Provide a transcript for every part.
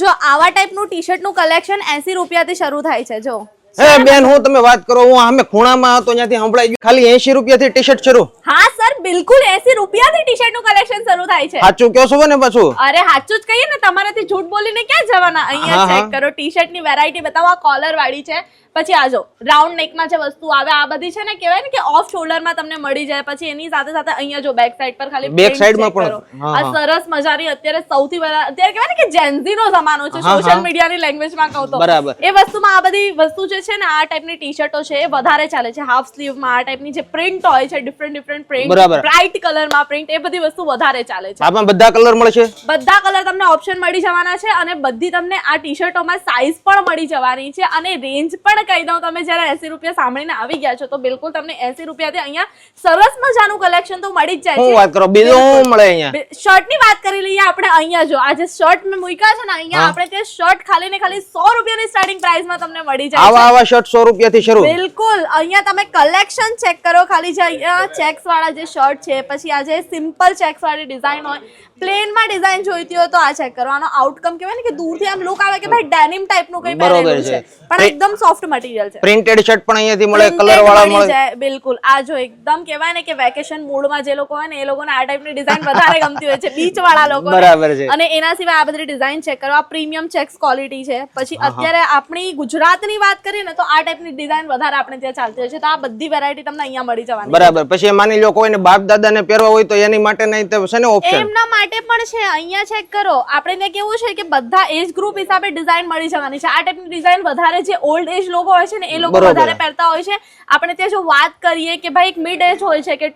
જો આવા ટાઈપનું ટી શર્ટનું કલેક્શન એસી રૂપિયાથી શરૂ થાય છે જો. હે બેન હું તમે વાત કરો હું અમે ખૂણામાં હતો ત્યાંથી સંભળાઈ ગયું. ખાલી એસી રૂપિયાથી ટી શર્ટ શરૂ. હા બિલકુલ એસી રૂપિયાથી ટી શર્ટનું કલેક્શન શરૂ થાય છે. સાચું કહો છો ને પાછું? અરે સાચું જ કહીએ ને તમારાથી ઝૂઠ બોલીને ક્યાં જવાના? અહીંયા ચેક કરો ટી શર્ટની વેરાયટી બતાવો આ કોલર વાળી છે. પછી આજો રાઉન્ડ નેકમાં જે વસ્તુ આવે આ બધી છે ને કહેવાય ને કે ઓફ શોલ્ડરમાં તમને મળી જાય. પછી એની સાથે સાથે અહીંયા જો બેક સાઈડ પર ખાલી બેક print માં પણ. આ સરસ મજાની અત્યારે સૌથી વધારે અત્યારે કહેવાય ને કે જેન્ઝી નો જમાનો છે. સોશિયલ મીડિયાની લેંગ્વેજમાં કહું તો. બરાબર. એ વસ્તુમાં આ બધી વસ્તુ જે છે ને આ ટાઈપની ટી શર્ટો છે એ વધારે ચાલે છે. હાફ સ્લીવમાં આ ટાઈપની જે પ્રિન્ટ હોય છે ડિફરન્ટ ડિફરન્ટ પ્રિન્ટ બરાબર. બ્રાઇટ કલરમાં પ્રિન્ટ એ બધી વસ્તુ વધારે ચાલે છે. આમાં બધા કલર મળશે? બધા કલર તમને ઓપ્શન મળી જવાના છે અને બધી તમને આ ટી શર્ટોમાં સાઇઝ પણ મળી જવાની છે અને રેન્જ પણ કહી દઉં તમે જ્યારે એસી રૂપિયા સાંભળીને આવી ગયા છો તો બિલકુલ તમને એસી રૂપિયાથી અહીંયા સરસ મજાનું કલેક્શન તો મળી જ જાય છે. વાત કરો? બીજું શું મળે અહીંયા? શર્ટની વાત કરી લઈએ આપણે અહીંયા જો આ જે શર્ટ મેં મૂક્યા છે ને અહીંયા આપણે તે શર્ટ ખાલી ને ખાલી સો રૂપિયાની સ્ટાર્ટિંગ પ્રાઇસમાં તમને મળી જાય આવા આવા શર્ટ સો રૂપિયાથી શરૂ. બિલકુલ. અહીંયા તમે કલેક્શન ચેક કરો ખાલી જે અહીંયા ચેક્સ વાળા જે શર્ટ છે પછી આ જે સિમ્પલ ચેક્સવાળી ડિઝાઇન હોય. પ્લેનમાં ડિઝાઇન જોઈતી હોય તો આ ચેક કરો આનો આઉટકમ કહેવાય ને કે દૂરથી આમ લુક આવે કે ભાઈ ડેનિમ ટાઈપનું કંઈ પહેરેલું છે. છે. પણ એકદમ સોફ્ટ મટીરિયલ છે. પ્રિન્ટેડ શર્ટ પણ અહીંયાથી મળે કલર વાળા મળે. બિલકુલ. આ જો એકદમ કહેવાય ને કે વેકેશન મૂડમાં જે લોકો હોય ને એ લોકોને આ ટાઈપની ડિઝાઇન વધારે ગમતી હોય છે. બીચ વાળા લોકો બરાબર છે. અને એના સિવાય આ બધી ડિઝાઇન ચેક કરો. આ પ્રીમિયમ ચેક્સ ક્વોલિટી છે. પછી અત્યારે આપણી ગુજરાતની વાત કરીએ ને તો આ ટાઈપની ડિઝાઇન વધારે આપણે ત્યાં ચાલતી હોય છે. તો આ બધી વેરાયટી તમને અહીંયા મળી જવાની બરાબર. પછી માની લો કોઈને બાપ દાદાને પહેરવા હોય તો એની માટે નહીં તો છે ને ઓપ્શન એમના માટે પણ છે અહીંયા ચેક કરો. આપણે કેવું છે કે બધા એજ ગ્રુપ હિસાબે ડિઝાઇન મળી જવાની છે. આ ટાઈપની ડિઝાઇન વધારે જે ઓલ્ડ એજ લોકો હોય છે ને એ લોકો વધારે પહેરતા હોય છે. આપણે ત્યાં જો વાત કરીએ કે ભાઈ એક મિડ એજ હોય છે કે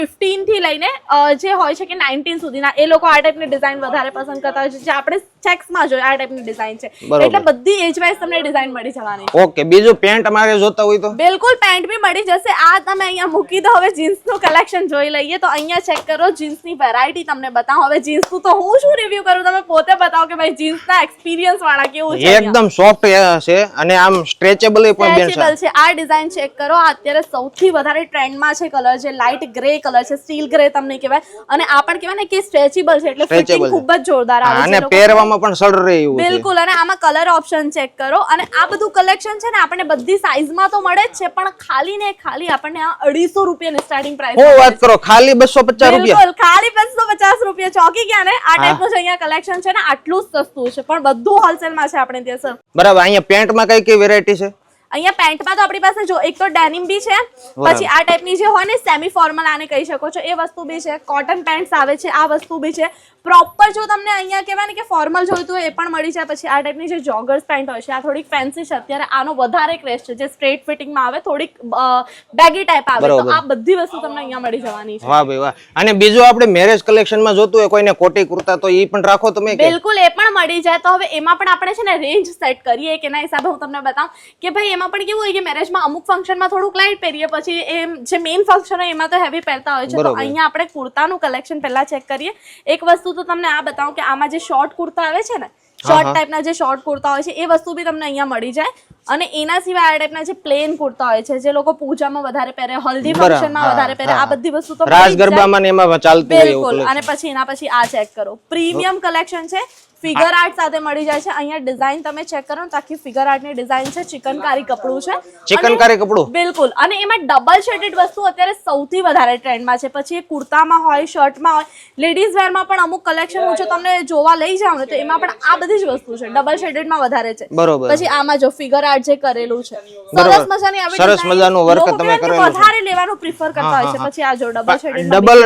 ફિફ્ટીનથી લઈને જે હોય છે કે નાઇન્ટીન સુધીના એ લોકો આ ટાઈપની ડિઝાઇન વધારે પસંદ કરતા હોય છે. જે આપણે ચેક્સમાં જોઈએ આ ટાઈપની ડિઝાઇન છે. એટલે બધી એજ વાઇઝ તમને ડિઝાઇન મળી જવાની ઓકે બીજું પેન્ટ અમારે જોતા હોય તો? બિલકુલ પેન્ટ બી મળી જશે. આ તમે અહીંયા મૂકી દો હવે જીન્સનું કલેક્શન જોઈ લઈએ તો અહીંયા ચેક કરો જીન્સની વેરાયટી તમને બતાવો. હવે જીન્સનું તો હું શું રિવ્યુ કરું? તમે પોતે બતાવો કે ભાઈ જીન્સના એક્સપિરિયન્સ વાળા કેવું છે એકદમ સોફ્ટ છે અને આમ સ્ટ્રેચેબલ પણ બેન છે. આ ડિઝાઇન ચેક કરો. અત્યારે સૌથી વધારે ટ્રેન્ડમાં છે કલર જે લાઇટ ગ્રે કલર છે સ્ટીલ ગ્રે તમને કહેવાય. અને આ પણ કહેવાય ને કે સ્ટ્રેચેબલ છે એટલે ફિટિંગ ખૂબ જ જોરદાર આવે છે અને પહેરવામાં પણ સરળ રહે એવું છે. બિલકુલ અને આમાં કલર ઓપ્શન ચેક કરો. અને આ બધું કલેક્શન છે ને આપણને બધી સાઈઝમાં તો મળે જ છે પણ ખાલી ને ખાલી આપણને આ અઢીસો રૂપિયાની સ્ટાર્ટિંગ પ્રાઇસ વાત કરો ખાલી બસો પચાસ રૂપિયા. ખાલી બસો પચાસ રૂપિયા ચોકી ગયા ને આ ટાઈપનું છે અહીંયા કલેક્શન છે ને આટલું સસ્તું છે પણ બધું હોલસેલમાં છે આપણે ત્યાં સર બરાબર અહીંયા પેન્ટમાં કઈ કઈ વેરાયટી છે? અહીંયા પેન્ટમાં તો આપણી પાસે જો એક તો ડેનિમ બી છે પછી આ ટાઈપની જે હોય ને સેમી ફોર્મલ આને કહી શકો છો. એ વસ્તુ બી છે કોટન પેન્ટ્સ આવે છે આ વસ્તુ બી છે. પ્રોપર જો તમને અહીંયા કહેવાય ને કે ફોર્મલ જોઈતું હોય એ પણ મળી જાય. પછી આ ટાઈપની જે જોગર્સ પેન્ટ હોય છે આ થોડીક ફેન્સી છે. અત્યારે આનો વધારે ક્રેઝ છે. જે સ્ટ્રેટ ફિટિંગમાં આવે થોડીક બેગી ટાઈપ આવે તો આ બધી વસ્તુ તમને અહીંયા મળી જવાની છે. વાહ ભાઈ વાહ. અને બીજું આપણે મેરેજ કલેક્શનમાં જોતું હોય કોઈને કોટી કુર્તા તો એ પણ રાખો તમે બિલકુલ એ પણ મળી જાય. તો હવે એમાં પણ આપણે છે ને રેન્જ સેટ કરીએ કે એના હિસાબે હું તમને બતાવું કે ભાઈ એમાં પણ કેવું હોય કે મેરેજમાં અમુક ફંક્શનમાં થોડુંક લાઇટ પહેરીએ પછી એમ જે મેઇન ફંક્શન હોય એમાં તો હેવી પહેરતા હોય છે. તો અહીંયા આપણે કુર્તાનું કલેક્શન પહેલા ચેક કરીએ. એક વસ્તુ તો તમને આ બતાવું કે આમાં જે શોર્ટ કુર્તા આવે છે ને શોર્ટ ટાઈપના જે શોર્ટ કુર્તા હોય છે એ વસ્તુ બી તમને અહીંયા મળી જાય. અને એના સિવાય આ ટાઈપના જે પ્લેન કુર્તા હોય છે જે લોકો પૂજામાં વધારે પહેરે હલ્દી. ફંક્શનમાં વધારે પહેરે આ બધી વસ્તુ તો રાસ. ગરબામાં ને એમાં ચાલતું બિલકુલ. અને પછી એના પછી આ ચેક કરો. પ્રીમિયમ કલેક્શન છે. ફિગર આર્ટ સાથે મળી જાય છે. અહીંયા ડિઝાઇન તમે ચેક કરો તો આખી ફિગર આર્ટની ડિઝાઇન છે. ચિકનકારી કપડું છે. ચિકનકારી કપડું? બિલકુલ. અને એમાં ડબલ શેડેડ વસ્તુ અત્યારે સૌથી વધારે ટ્રેન્ડમાં છે. પછી એ કુર્તામાં હોય શર્ટમાં હોય લેડીઝ વેરમાં પણ અમુક કલેક્શન હું જો તમને જોવા લઈ જાઉં ને તો એમાં પણ આ બધી જ વસ્તુ છે. ડબલ શેડેડમાં વધારે છે. બરોબર. પછી આમાં જો ફિગર આર્ટ જે કરેલું છે. સરસ મજાની આવી સરસ મજાનું વર્ક તમે કરેલું. વધારે લેવાનું પ્રિફર કરતા હોય છે. પછી આ જો double shaded double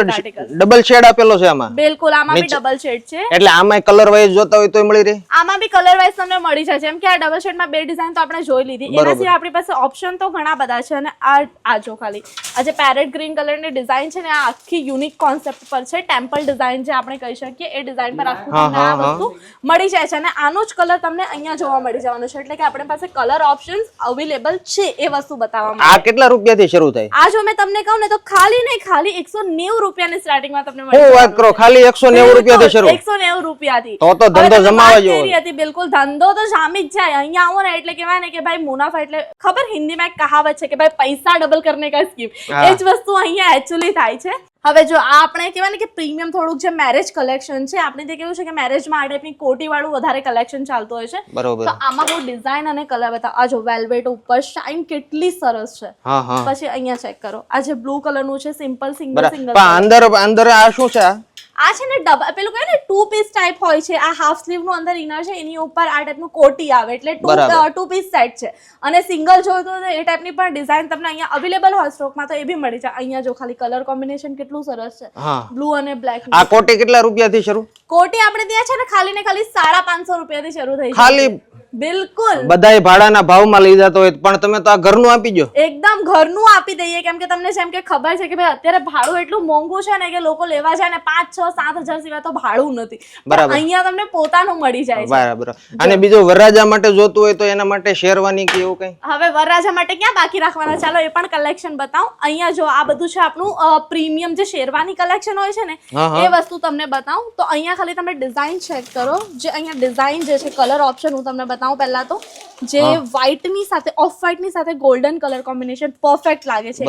double shade આપેલો છે આમાં. બિલકુલ આમાં બી ડબલ શેડ છે. એટલે આમાં કલર વાઇઝ જોતા હોય તો મળી રહે. આમાં બી કલર વાઇઝ તમને મળી જશે. એમ કે આ ડબલ શેડમાં બે ડિઝાઇન તો આપણે જોઈ લીધી. એના સિવાય આપણી પાસે ઓપ્શન તો ઘણા બધા છે અને આ આ જો ખાલી. આ જે પેરેટ ગ્રીન કલરની ડિઝાઇન છે ને આ આખી યુનિક કોન્સેપ્ટ પર છે. ટેમ્પલ ડિઝાઇન જે આપણે કહી શકીએ એ ડિઝાઇન પર આખું આ વસ્તુ મળી જાય છે અને આનો જ કલર તમને અહીંયા જોવા મળી જવાનો છે. એટલે કે આપણી પાસે કલર ઓપ્શન્સ અવેલેબલ છે એ વસ્તુ બતાવવામાં આ કેટલા રૂપિયાથી શરૂ થાય? આ જો મેં તમને કહું ને તો ખાલી ને ખાલી એકસો નેવું રૂપિયાની સ્ટાર્ટિંગમાં તમને મળી વાત કરો ખાલી એકસો નેવું રૂપિયાથી શરૂ. એકસો નેવું રૂપિયાથી. તો તો ધંધો જમાવા જેવો. હતી બિલકુલ ધંધો તો જામી જ જાય. અહીંયા આવો ને એટલે કહેવાય ને કે ભાઈ મુનાફા એટલે ખબર હિન્દીમાં એક કહાવત છે કે ભાઈ પૈસા ડબલ કરને કા સ્કીમ. એ જ વસ્તુ અહીંયા એકચ્યુઅલી થાય છે. હવે જો આ આપણે કહેવાય ને કે પ્રીમિયમ થોડુંક જે મેરેજ કલેક્શન છે આપણે તે કેવું છે કે મેરેજમાં આ ટાઈપની કોટી વાળું વધારે કલેક્શન ચાલતું હોય છે બરોબર. તો આમાં બહુ ડિઝાઇન અને કલર બતાવો. આ જો વેલ્વેટ ઉપર શાઇન કેટલી સરસ છે. પછી અહીંયા ચેક કરો. આ જે બ્લુ કલરનું છે સિમ્પલ સિંગલ સિંગલ અંદર અંદર આ શું છે આ છે ને ડબલ પેલું કહે ને ટુ પીસ ટાઈપ હોય છે. આ હાફ સ્લીવનું અંદર ઇનર છે એની ઉપર આ ટાઈપનું કોટી આવે. એટલે ટુ પીસ સેટ છે. અને સિંગલ જોયું તો એ ટાઈપની પણ ડિઝાઇન તમને અહીંયા અવેલેબલ હોય સ્ટોકમાં તો એ બી મળી જાય. અહીંયા જો ખાલી કલર કોમ્બિનેશન કેટલું સરસ છે. બ્લુ અને બ્લેક આ કોટી કેટલા રૂપિયાથી શરૂ? કોટી આપણે ત્યાં છે ને ખાલી ને ખાલી સાડા પાંચસો રૂપિયાથી શરૂ થઈ ખાલી બિલકુલ. બધાય ભાડાના ભાવમાં લઈ જતો હોય પણ તમે તો આ ઘરનું આપી દો એકદમ ઘરનું આપી દઈએ. કેમ કે તમને જેમ કે ખબર છે કે ભાઈ અત્યારે ભાડું એટલું મોંઘું છે ને કે લોકો લેવા જાય ને પાંચ છ સાત હજાર સિવાય તો ભાડું નથી. બરાબર. અહીંયા તમને પોતાનું મળી જાય છે. બરાબર. અને બીજું વરરાજા માટે જોતું હોય તો એના માટે શેરવાની કે એવું કઈ? હવે વરરાજા માટે ક્યાં બાકી રાખવાના? ચાલો એ પણ કલેક્શન બતાવું. અહીંયા જો આ બધું છે આપણું પ્રીમિયમ જે શેરવાની કલેક્શન હોય છે ને. એ વસ્તુ તમને બતાવું. તો અહીંયા ખાલી તમે ડિઝાઇન ચેક કરો. જે અહીંયા ડિઝાઇન જે છે કલર ઓપ્શન હું તમને બતાવું. પહેલા તો. જે white ની સાથે ઓફ વ્હાઇટની સાથે ગોલ્ડન કલર કોમ્બિનેશન પરફેક્ટ લાગે છે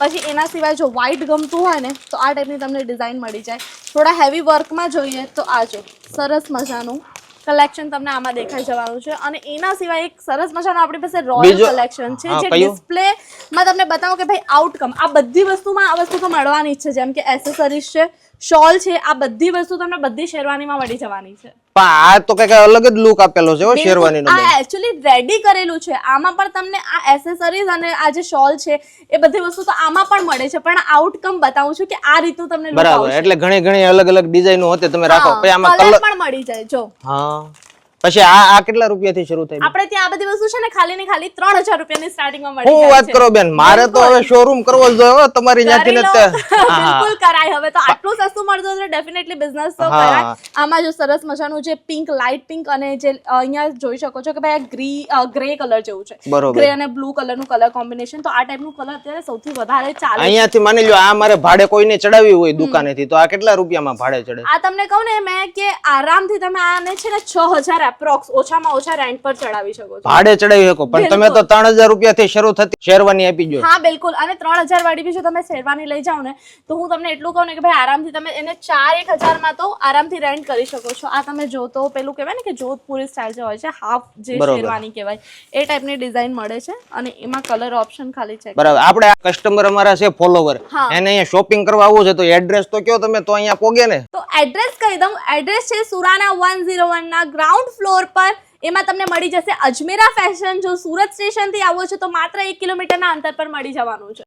પછી એના સિવાય જો વ્હાઇટ ગમતું હોય ને તો આ ટાઈપની તમને ડિઝાઇન મળી જાય. થોડા હેવી વર્કમાં જોઈએ તો આ જો સરસ મજાનું કલેક્શન તમને આમાં દેખાઈ જવાનું છે. અને એના સિવાય એક સરસ મજાનું આપણી પાસે રોયલ કલેક્શન છે જે? ડિસ્પ્લે માં તમને બતાવું કે ભાઈ આઉટકમ આ બધી વસ્તુમાં આ વસ્તુ તો મળવાની જ છે જેમ કે એસેસરીઝ છે શોલ છે આ બધી વસ્તુ તમને બધી શેરવાનીમાં મળી જવાની છે. પણ આ તો કંઈક અલગ જ લુક આપેલો છે શેરવાની નો આ એક્ચ્યુઅલી રેડી કરેલું છે. આમાં પણ તમને આ એસેસરીઝ અને આ જે શોલ છે એ બધી વસ્તુ તો આમાં પણ મળે છે. પણ આઉટકમ બતાવું છું કે આ રીતનું તમને બરાબર એટલે ઘણી ઘણી અલગ અલગ ડિઝાઇનો હોતે તમે રાખો. પછી આમાં કલર પણ મળી જાય જો. હા. પછી આ આ કેટલા રૂપિયાથી શરૂ થઈ આપણે ત્યાં આ બધી વસ્તુ છે ને ખાલી ને ખાલી ત્રણ હજાર રૂપિયાની સ્ટાર્ટિંગમાં મળી હું વાત કરો બેન મારે તો હવે શોરૂમ કરવો જ જોઈએ તમારી ત્યાંથી ને. બિલકુલ કરાય. હવે તો આટલું સસ્તું મળતું તો ડેફિનેટલી બિઝનેસ તો કરાય. આમાં જો સરસ મજાનું જે પિંક લાઇટ પિંક અને જે અહીંયા જોઈ શકો છો કે ભાઈ આ ગ્રી ગ્રે કલર જેવું છે. ગ્રે અને બ્લુ કલરનું કલર કોમ્બિનેશન તો આ ટાઈપનું કલર અત્યારે સૌથી વધારે ચાલે. અહીંયાથી માની લો આ મારે ભાડે કોઈને ચડાવી હોય દુકાનેથી તો આ કેટલા રૂપિયામાં ભાડે ચડે? આ તમને કહું ને મેં કે આરામથી તમે આને છે ને છ હજાર એપ્રોક્સ ઓછામાં ઓછા રેન્ટ પર ચડાવી શકો છો. ભાડે ચડાવી શકો પણ તમે તો 3000 રૂપિયા થી શરૂ થતી શેરવાની આપી જો હા બિલકુલ. અને ત્રણ હજાર વાળી બી જો તમે શેરવાની લઈ જાઓ ને તો હું તમને એટલું કહું ને કે ભાઈ આરામથી તમે એને ચાર એક હજારમાં તો આરામથી રેન્ટ કરી શકો છો. આ તમે જો તો પેલું કહેવાય ને કે જોધપુરી સ્ટાઇલ જે હોય છે હાફ જે શેરવાની કહેવાય એ ટાઈપની ડિઝાઇન મળે છે અને એમાં કલર ઓપ્શન ખાલી છે. બરાબર. આપણે આ કસ્ટમર અમારા છે ફોલોવર એને અહીંયા શોપિંગ કરવા આવવું છે તો એડ્રેસ તો કયો તમે તો અહીંયા પોગે ને. તો એડ્રેસ કહી દઉં. એડ્રેસ છે સુરાના વન ઝીરો વનના ગ્રાઉન્ડ ફ્લોર પર એમાં તમને મળી જશે અજમેરા ફેશન જો સુરત સ્ટેશનથી આવો છો તો માત્ર એક કિલોમીટરના અંતર પર મળી જવાનું છે.